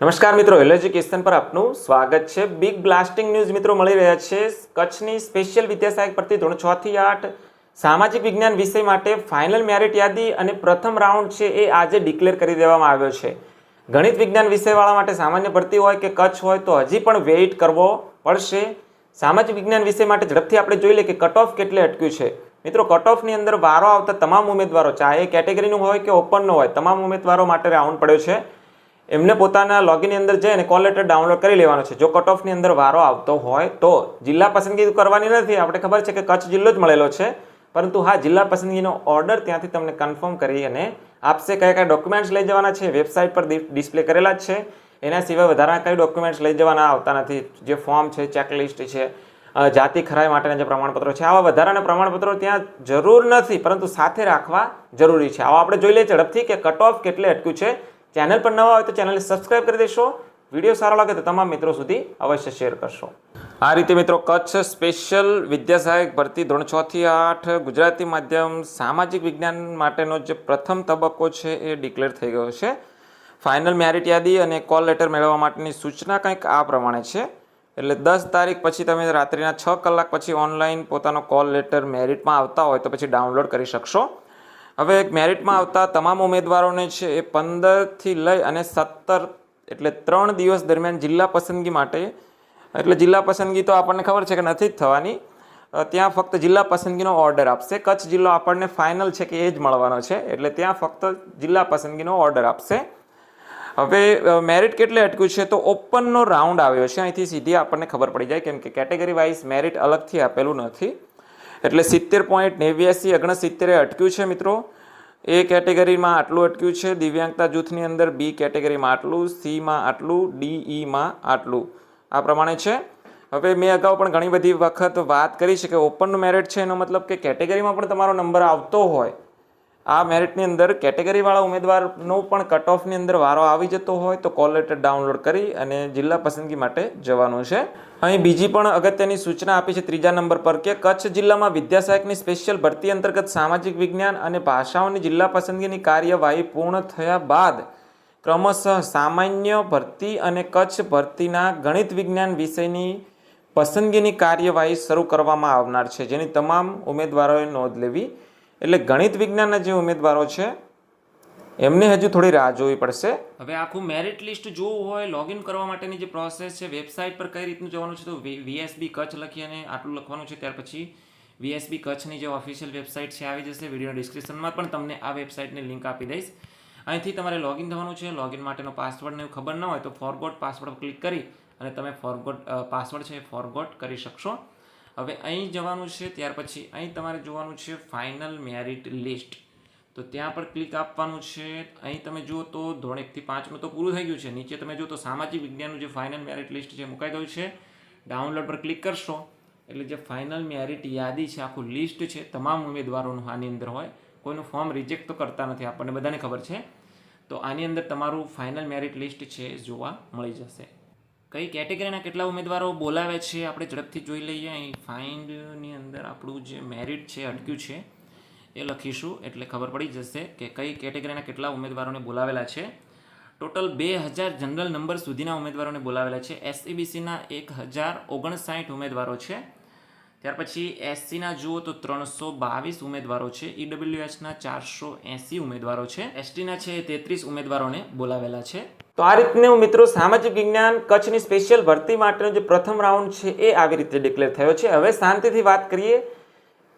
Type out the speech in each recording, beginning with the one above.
નમસ્કાર મિત્રો એજ્યુકેશન પર આપનું સ્વાગત છે. બિગ બ્લાસ્ટિંગ ન્યૂઝ મિત્રો મળી રહ્યા છે. કચ્છની સ્પેશિયલ વિદ્યાસહાયક પરથી ધોરણ છ થી આઠ સામાજિક વિજ્ઞાન વિષય માટે ફાઇનલ મેરિટ યાદી અને પ્રથમ રાઉન્ડ છે એ આજે ડિક્લેર કરી દેવામાં આવ્યો છે. ગણિત વિજ્ઞાન વિષયવાળા માટે સામાન્ય ભરતી હોય કે કચ્છ હોય તો હજી પણ વેઇટ કરવો પડશે. સામાજિક વિજ્ઞાન વિષય માટે ઝડપથી આપણે જોઈ લઈએ કે કટ ઓફ કેટલે અટક્યું છે. મિત્રો કટ ઓફની અંદર વારો આવતા તમામ ઉમેદવારો, ચાહે કેટેગરીનું હોય કે ઓપનનું હોય, તમામ ઉમેદવારો માટે રાઉન્ડ પડ્યો છે. એમને પોતાના લોગિનની અંદર જઈને કોલ લેટર ડાઉનલોડ કરી લેવાનો છે. જો કટ ઓફની અંદર વારો આવતો હોય તો જિલ્લા પસંદગી કરવાની નથી. આપણે ખબર છે કે કચ્છ જિલ્લો જ મળેલો છે. પરંતુ હા, જિલ્લા પસંદગીનો ઓર્ડર ત્યાંથી તમને કન્ફર્મ કરી અને આપશે કયા કયા ડોક્યુમેન્ટ્સ લઈ જવાના છે. વેબસાઇટ પર ડિસ્પ્લે કરેલા જ છે. એના સિવાય વધારાના કઈ ડોક્યુમેન્ટ્સ લઈ જવાના આવતા નથી. જે ફોર્મ છે ચેકલિસ્ટ છે જાતિ ખરાઈ માટેના જે પ્રમાણપત્રો છે. આવા વધારાના પ્રમાણપત્રો ત્યાં જરૂર નથી, પરંતુ સાથે રાખવા જરૂરી છે. આવા આપણે જોઈ લઈએ ઝડપથી કે કટ ઓફ કેટલે અટક્યું છે. ચેનલ પર નવા હોય તો ચેનલને સબસ્ક્રાઇબ કરી દેશો. વીડિયો સારો લાગે તો તમામ મિત્રો સુધી અવશ્ય શેર કરશો. આ રીતે મિત્રો કચ્છ સ્પેશિયલ વિદ્યા સહાયક ભરતી ધોરણ છ આઠ ગુજરાતી માધ્યમ સામાજિક વિજ્ઞાન માટેનો જે પ્રથમ તબક્કો છે એ ડિક્લેર થઈ ગયો છે. ફાઇનલ મેરિટ યાદી અને કોલ લેટર મેળવવા માટેની સૂચના કંઈક આ પ્રમાણે છે. એટલે દસ તારીખ પછી તમે રાત્રિના છ કલાક પછી ઓનલાઈન પોતાનો કોલ લેટર મેરિટમાં આવતા હોય તો પછી ડાઉનલોડ કરી શકશો. હવે મેરિટમાં આવતા તમામ ઉમેદવારોને છે એ પંદરથી લઈ અને સત્તર એટલે ત્રણ દિવસ દરમિયાન જિલ્લા પસંદગી માટે. એટલે જિલ્લા પસંદગી તો આપણને ખબર છે કે નથી જ થવાની. ત્યાં ફક્ત જિલ્લા પસંદગીનો ઓર્ડર આપશે. કચ્છ જિલ્લો આપણને ફાઇનલ છે કે એ જ મળવાનો છે. એટલે ત્યાં ફક્ત જિલ્લા પસંદગીનો ઓર્ડર આપશે. હવે મેરિટ કેટલે અટક્યું છે તો ઓપનનો રાઉન્ડ આવ્યો છે. અહીંથી સીધી આપણને ખબર પડી જાય કેમ કે કેટેગરી વાઇઝ મેરિટ અલગથી આપેલું નથી. એટલે સિત્તેર પોઈન્ટ નેવ્યાસી ઓગણસિત્તેરે અટક્યું છે મિત્રો. એ કેટેગરીમાં આટલું અટક્યું છે. દિવ્યાંગતા જૂથની અંદર બી કેટેગરીમાં આટલું, સીમાં આટલું, ડીઈમાં આટલું. આ પ્રમાણે છે. હવે મેં અગાઉ પણ ઘણી બધી વખત વાત કરી છે કે ઓપનનું મેરિટ છે. એનો મતલબ કે કેટેગરીમાં પણ તમારો નંબર આવતો હોય. આ મેરિટની અંદર કેટેગરીવાળા ઉમેદવારનો પણ કટ ઓફની અંદર વારો આવી જતો હોય તો કોલ લેટર ડાઉનલોડ કરી અને જિલ્લા પસંદગી માટે જવાનું છે. અહીં બીજી પણ અગત્યની સૂચના આપી છે ત્રીજા નંબર પર કે કચ્છ જિલ્લામાં વિદ્યાસહાયકની સ્પેશિયલ ભરતી અંતર્ગત સામાજિક વિજ્ઞાન અને ભાષાઓની જિલ્લા પસંદગીની કાર્યવાહી પૂર્ણ થયા બાદ ક્રમશઃ સામાન્ય ભરતી અને કચ્છ ભરતીના ગણિત વિજ્ઞાન વિષયની પસંદગીની કાર્યવાહી શરૂ કરવામાં આવનાર છે. જેની તમામ ઉમેદવારોએ નોંધ લેવી. એટલે ગણિત વિજ્ઞાનના જે ઉમેદવારો છે એમને હજુ થોડી રાહ જોવી પડશે. હવે આખું મેરિટ લિસ્ટ જોવું હોય લોગિન કરવા માટેની જે પ્રોસેસ છે વેબસાઇટ પર કઈ રીતનું જવાનું છે, તો વીએસબી કચ્છ લખી અને આટલું લખવાનું છે, ત્યાર પછી વીએસબી કચ્છની જે ઓફિશિયલ વેબસાઇટ છે, આવી જશે. વીડિયો ડિસ્ક્રિપ્શનમાં પણ તમને આ વેબસાઇટની લિંક આપી દઈશ. અહીંથી તમારે લોગિન થવાનું છે. લોગિન માટેનો પાસવર્ડને એવું ખબર ન હોય, તો ફોરગોટ પાસવર્ડ ક્લિક કરી અને તમે ફોરગોટ પાસવર્ડ છે ફોરગોટ કરી શકશો. હવે અહીં જવાનું છે, ત્યાર પછી અહીં તમારે જોવાનું છે ફાઇનલ મેરિટ લિસ્ટ તો ત્યાં પર ક્લિક આપવાનું છે. અહીં તમે જુઓ તો ધોરણ એકથી પાંચમાં તો પૂરું થઈ ગયું છે. નીચે તમે જુઓ તો સામાજિક વિજ્ઞાનનું જે ફાઇનલ મેરિટ લિસ્ટ છે મુકાઈ ગયું છે. ડાઉનલોડ પર ક્લિક કરશો. એટલે જે ફાઇનલ મેરિટ યાદી છે, આખું લિસ્ટ છે, તમામ ઉમેદવારોનું આની અંદર હોય. કોઈનું ફોર્મ રિજેક્ટ તો કરતા નથી. આપણને બધાને ખબર છે. તો આની અંદર તમારું ફાઇનલ મેરિટ લિસ્ટ છે જોવા મળી જશે. કઈ કેટેગરીના કેટલા ઉમેદવારો બોલાવે છે? આપણે ઝડપથી જોઈ લઈએ. અહીં ફાઇન્ડની અંદર આપણું જે મેરિટ છે, અટક્યું છે. એ લખીશું એટલે ખબર પડી જશે કે કઈ કેટેગરીના કેટલા ઉમેદવારોને બોલાવેલા છે. ટોટલ બે હજાર જનરલ નંબર સુધીના ઉમેદવારોને બોલાવેલા છે. એસસીબીસીના એક હજાર ઓગણસાઠ ઉમેદવારો છે. ત્યાર પછી એસસીના જુઓ તો ત્રણસો બાવીસ ઉમેદવારો છે. ઈડબ્લ્યુએસના ચારસો એંસી ઉમેદવારો છે. એસટીના છે તેત્રીસ ઉમેદવારોને બોલાવેલા છે. તો આ રીતનું મિત્રો સામાજિક વિજ્ઞાન કચ્છની સ્પેશિયલ ભરતી માટેનો જે પ્રથમ રાઉન્ડ છે એ આવી રીતે ડિક્લેર થયો છે. હવે શાંતિથી વાત કરીએ.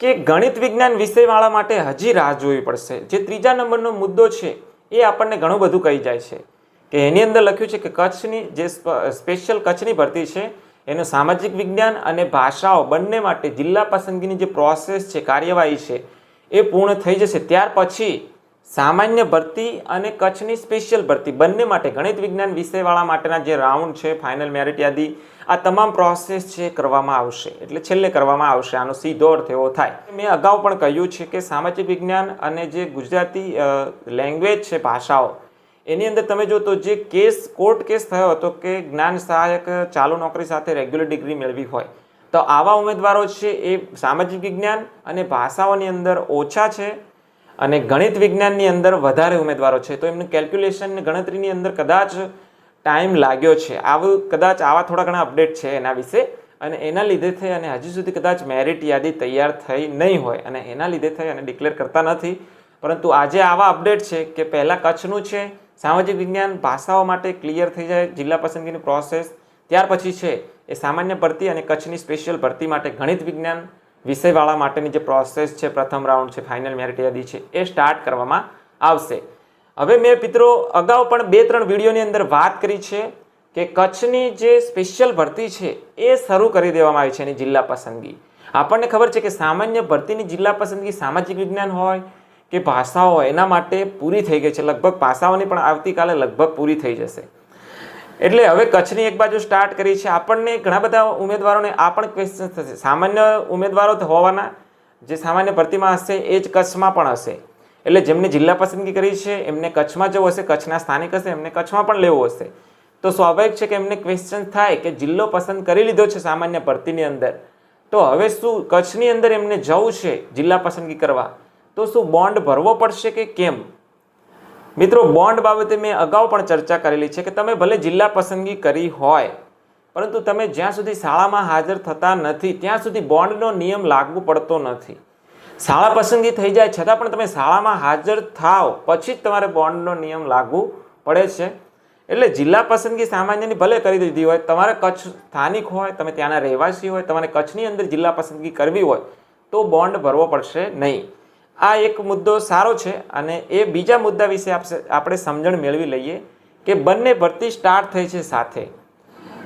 કે ગણિત વિજ્ઞાન વિષયવાળા માટે હજી રાહ જોવી પડશે. જે ત્રીજા નંબરનો મુદ્દો છે, એ આપણને ઘણું બધું કહી જાય છે. કે એની અંદર લખ્યું છે કે કચ્છની જે સ્પેશિયલ કચ્છની ભરતી છે, એનું સામાજિક વિજ્ઞાન અને ભાષાઓ બંને માટે જિલ્લા પસંદગીની જે પ્રોસેસ છે, કાર્યવાહી છે, એ પૂર્ણ થઈ જશે. ત્યાર પછી સામાન્ય ભરતી અને કચ્છની સ્પેશિયલ ભરતી. બંને માટે ગણિત વિજ્ઞાન વિષયવાળા માટેના જે રાઉન્ડ છે ફાઇનલ મેરિટ યાદી, આ તમામ પ્રોસેસ છે કરવામાં આવશે. એટલે છેલ્લે કરવામાં આવશે. આનો સીધો અર્થ એવો થાય. મેં અગાઉ પણ કહ્યું છે કે સામાજિક વિજ્ઞાન અને જે ગુજરાતી લેંગ્વેજ છે, ભાષાઓ, એની અંદર તમે જો તો જે કેસ કોર્ટ કેસ થયો હતો કે જ્ઞાન સહાયક ચાલુ નોકરી સાથે રેગ્યુલર ડિગ્રી મેળવી હોય. તો આવા ઉમેદવારો છે એ સામાજિક વિજ્ઞાન અને ભાષાઓની અંદર ઓછા છે. અને ગણિત વિજ્ઞાનની અંદર વધારે ઉમેદવારો છે. તો એમનું કેલ્ક્યુલેશન ગણતરીની અંદર કદાચ ટાઈમ લાગ્યો છે. આવું કદાચ આવા થોડા ઘણા અપડેટ છે એના વિશે. અને એના લીધે થઈ અને હજી સુધી કદાચ મેરિટ યાદી તૈયાર થઈ નહીં હોય અને એના લીધે થઈ અને ડિક્લેર કરતા નથી. પરંતુ આજે આવા અપડેટ છે કે પહેલાં કચ્છનું છે, સામાજિક વિજ્ઞાન ભાષાઓ માટે ક્લિયર થઈ જાય, જિલ્લા પસંદગીની પ્રોસેસ ત્યાર પછી છે એ સામાન્ય ભરતી અને કચ્છની સ્પેશિયલ ભરતી માટે ગણિત વિજ્ઞાન વિષયવાળા માટેની જે પ્રોસેસ છે, પ્રથમ રાઉન્ડ છે ફાઇનલ મેરિટ યાદી છે, એ સ્ટાર્ટ કરવામાં આવશે. હવે મેં મિત્રો અગાઉ પણ બે ત્રણ વિડીયોની અંદર વાત કરી છે કે કચ્છની જે સ્પેશિયલ ભરતી છે, એ શરૂ કરી દેવામાં આવી છે એની જિલ્લા પસંદગી. આપણને ખબર છે કે સામાન્ય ભરતીની જિલ્લા પસંદગી સામાજિક વિજ્ઞાન હોય કે ભાષાઓ એના માટે પૂરી થઈ ગઈ છે. લગભગ ભાષાઓની પણ આવતીકાલે લગભગ પૂરી થઈ જશે. એટલે હવે કચ્છની એક બાજુ સ્ટાર્ટ કરી છે. આપણને ઘણા બધા ઉમેદવારોને આ પણ ક્વેશ્ચન થશે. સામાન્ય ઉમેદવારો હોવાના, જે સામાન્ય ભરતીમાં હશે એ જ કચ્છમાં પણ હશે. એટલે જેમને જિલ્લા પસંદગી કરી છે, એમને કચ્છમાં જવું હશે, કચ્છના સ્થાનિક હશે, એમને કચ્છમાં પણ લેવું હશે. તો સ્વાભાવિક છે કે એમને ક્વેશ્ચન થાય કે જિલ્લો પસંદ કરી લીધો છે સામાન્ય ભરતીની અંદર. તો હવે શું કચ્છની અંદર એમને જવું છે જિલ્લા પસંદગી કરવા? તો શું બોન્ડ ભરવો પડશે કે કેમ? મિત્રો બોન્ડ બાબતે મેં અગાઉ પણ ચર્ચા કરેલી છે કે તમે ભલે જિલ્લા પસંદગી કરી હોય, પરંતુ તમે જ્યાં સુધી શાળામાં હાજર થતા નથી, ત્યાં સુધી બોન્ડનો નિયમ લાગુ પડતો નથી. શાળા પસંદગી થઈ જાય છતાં પણ તમે શાળામાં હાજર થાવ પછી જ તમારે બોન્ડનો નિયમ લાગુ પડે છે. એટલે જિલ્લા પસંદગી સામાન્યની ભલે કરી દીધી હોય, તમારે કચ્છ સ્થાનિક હોય, તમે ત્યાંના રહેવાસી હોય, તમારે કચ્છની અંદર જિલ્લા પસંદગી કરવી હોય, તો બોન્ડ ભરવો પડશે નહીં. આ એક મુદ્દો સારો છે અને એ બીજા મુદ્દા વિશે આપશે- આપણે સમજણ મેળવી લઈએ કે બંને ભરતી સ્ટાર્ટ થઈ છે સાથે.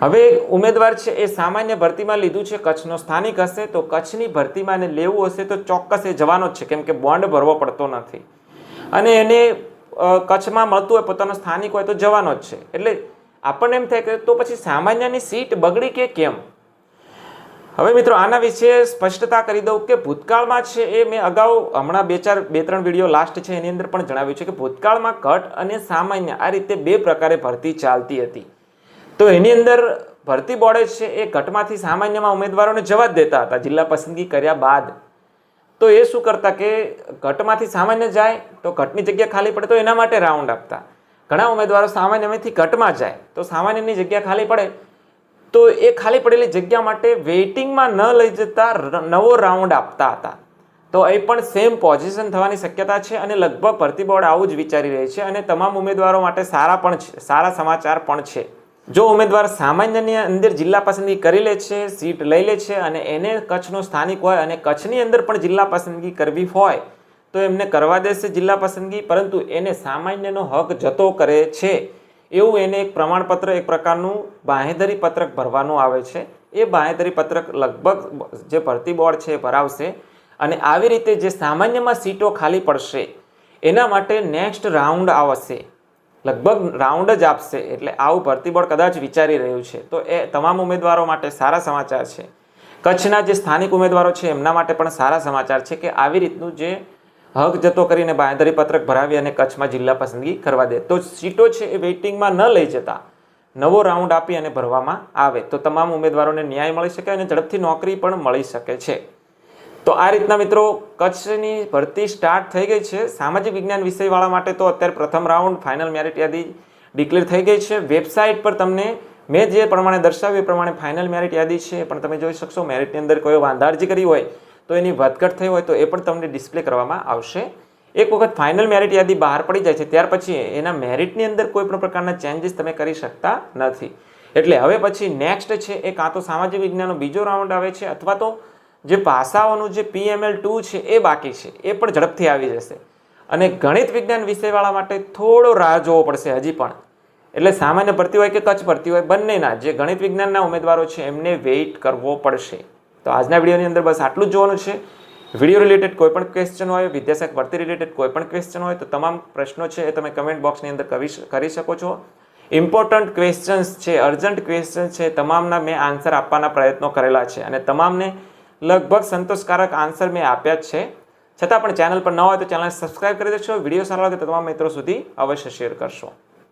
હવે ઉમેદવાર છે, એ સામાન્ય ભરતીમાં લીધું છે, કચ્છનો સ્થાનિક હશે તો કચ્છની ભરતીમાં એને લેવું હશે તો ચોક્કસ એ જવાનો જ છે, કેમ કે બોન્ડ ભરવો પડતો નથી. અને એને કચ્છમાં મળતું હોય, પોતાનો સ્થાનિક હોય તો જવાનો જ છે. એટલે આપણને એમ થાય કે તો પછી સામાન્યની સીટ બગડી કે કેમ? હવે મિત્રો, આના વિશે સ્પષ્ટતા કરી દઉં કે ભૂતકાળમાં છે એ મેં અગાઉ હમણાં બે ચાર, બે ત્રણ વીડિયો લાસ્ટ છે, એની અંદર પણ જણાવ્યું છે કે ભૂતકાળમાં કટ અને સામાન્ય આ રીતે બે પ્રકારે ભરતી ચાલતી હતી. તો એની અંદર ભરતી બોર્ડે છે, એ ઘટમાંથી સામાન્યમાં ઉમેદવારોને જવા જ દેતા હતા, જિલ્લા પસંદગી કર્યા બાદ. તો એ શું કરતા કે ઘટમાંથી સામાન્ય જાય, તો ઘટની જગ્યા ખાલી પડે, તો એના માટે રાઉન્ડ આપતા. ઘણા ઉમેદવારો સામાન્યમાંથી ઘટમાં જાય, તો સામાન્યની જગ્યા ખાલી પડે તો એ ખાલી પડેલી જગ્યા માટે વેઇટિંગમાં ન લઈ જતા નવો રાઉન્ડ આપતા હતા. તો એ પણ સેમ પોઝિશન થવાની શક્યતા છે અને લગભગ ભરતી બોર્ડ આવું જ વિચારી રહી છે અને તમામ ઉમેદવારો માટે સારા પણ છે, સારા સમાચાર પણ છે. જો ઉમેદવાર સામાન્યની અંદર જિલ્લા પસંદગી કરી લે છે, સીટ લઈ લે છે અને એને કચ્છનો સ્થાનિક હોય અને કચ્છની અંદર પણ જિલ્લા પસંદગી કરવી હોય, તો એમને કરવા દેશે જિલ્લા પસંદગી, પરંતુ એને સામાન્યનો હક જતો કરે છે. એવું એને એક પ્રમાણપત્ર, એક પ્રકારનું બાંહેધરી પત્રક ભરવાનું આવે છે. એ બાંહેધરી પત્રક લગભગ જે ભરતી બોર્ડ છે એ ભરાવશે અને આવી રીતે જે સામાન્યમાં સીટો ખાલી પડશે, એના માટે નેક્સ્ટ રાઉન્ડ આવશે. લગભગ રાઉન્ડ જ આપશે, એટલે આવું ભરતી બોર્ડ કદાચ વિચારી રહ્યું છે. તો એ તમામ ઉમેદવારો માટે સારા સમાચાર છે. કચ્છના જે સ્થાનિક ઉમેદવારો છે, એમના માટે પણ સારા સમાચાર છે કે આવી રીતનું જે હક જતો કરીને બાંયધરી પત્રક ભરાવી અને કચ્છમાં જિલ્લા પસંદગી કરવા દે. તો સીટો છે એ વેઇટિંગમાં ન લઈ જતા. નવો રાઉન્ડ આપી અને ભરવામાં આવે. તો તમામ ઉમેદવારોને ન્યાય મળી શકે અને ઝડપથી નોકરી પણ મળી શકે છે. તો આ રીતના મિત્રો કચ્છની ભરતી સ્ટાર્ટ થઈ ગઈ છે. સામાજિક વિજ્ઞાન વિષયવાળા માટે તો અત્યારે પ્રથમ રાઉન્ડ, ફાઇનલ મેરિટ યાદી ડિક્લેર થઈ ગઈ છે. વેબસાઇટ પર તમને મેં જે પ્રમાણે દર્શાવ્યું એ પ્રમાણે ફાઇનલ મેરિટ યાદી છે. પણ તમે જોઈ શકશો મેરિટની અંદર કોઈ વાંધારજી કરી હોય તો એની વધઘટ થઈ હોય તો એ પણ તમને ડિસ્પ્લે કરવામાં આવશે. એક વખત ફાઇનલ મેરિટ યાદી બહાર પડી જાય છે, ત્યાર પછી એના મેરિટની અંદર કોઈ પણ પ્રકારના ચેન્જીસ તમે કરી શકતા નથી. એટલે હવે પછી નેક્સ્ટ છે, એ કાં તો સામાજિક વિજ્ઞાનનો બીજો રાઉન્ડ આવે છે, અથવા તો જે ભાષાઓનું જે પીએમએલ ટુ છે, એ બાકી છે, એ પણ ઝડપથી આવી જશે. અને ગણિત વિજ્ઞાન વિષયવાળા માટે થોડો રાહ જોવો પડશે હજી પણ. એટલે સામાન્ય ભરતી હોય કે કચ્છ ભરતી હોય, બંનેના જે ગણિત વિજ્ઞાનના ઉમેદવારો છે, એમને વેઇટ કરવો પડશે. તો આજના વિડીયોની અંદર બસ આટલું જ જોવાનું છે. વીડિયો રિલેટેડ કોઈ પણ ક્વેશ્ચન હોય વિદ્યાશાખ ભરતી રિલેટેડ કોઈ પણ ક્વેશ્ચન હોય, તો તમામ પ્રશ્નો છે એ તમે કમેન્ટ બોક્સની અંદર કરી શકો છો. ઇમ્પોર્ટન્ટ ક્વેશ્ચન્સ છે અર્જન્ટ ક્વેશ્ચન છે, તમામના મેં આન્સર આપવાના પ્રયત્નો કરેલા છે અને તમામને લગભગ સંતોષકારક આન્સર મેં આપ્યા જ છે. છતાં પણ ચેનલ પર ન હોય તો ચેનલ સબસ્ક્રાઇબ કરી દેશો. વીડિયો સારો લાગે તો તમામ મિત્રો સુધી અવશ્ય શેર કરશો.